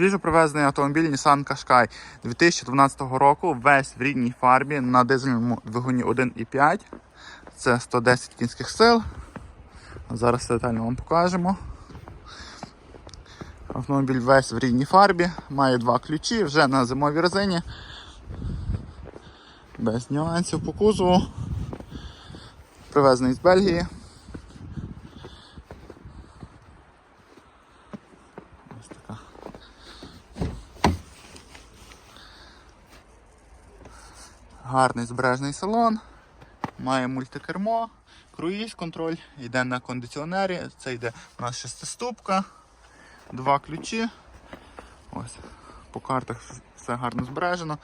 Свіжо привезений автомобіль Nissan Qashqai 2012 року, весь в рідній фарбі на дизельному двигуні 1,5. Це 110 кінських сил. Зараз детально вам покажемо. Автомобіль весь в рідній фарбі, має два ключі, вже на зимовій резині. Без нюансів по кузову. Привезений з Бельгії. Гарний збережний салон. Має мультикермо, круїз контроль, йде на кондиціонері. Це йде у нас шестиступка, два ключі. Ось. По картах все гарно збережено.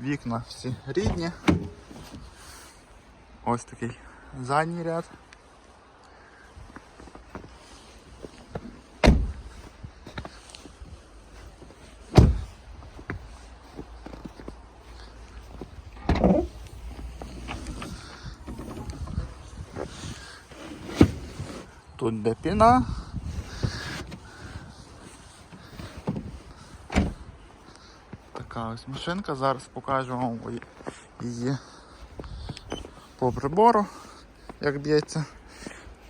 Вікна всі рідні. Ось такий задній ряд. Тут де піна. Така ось машинка. Зараз покажу вам її по прибору, як б'ється.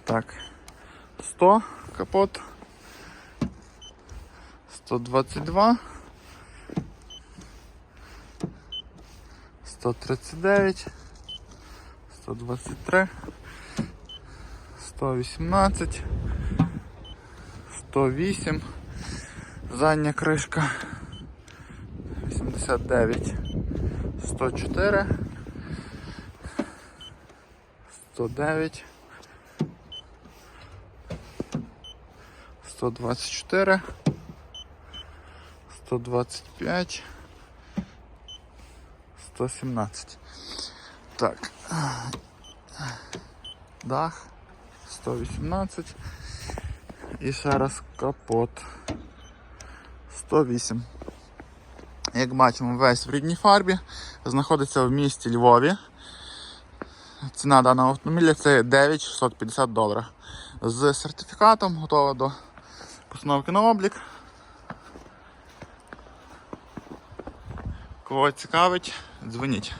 Так, 100 капот, 122, 139, 123, 118, 108, задня кришка, 89, 104, 109, 124, 125, 117. Так. Дах 118. І ще раз капот 108. Як бачимо, весь в рідній фарбі знаходиться в місті Львові. Ціна даного автомобіля це 9650 доларів. З сертифікатом готова до постановки на облік. Кого цікавить, дзвоніть.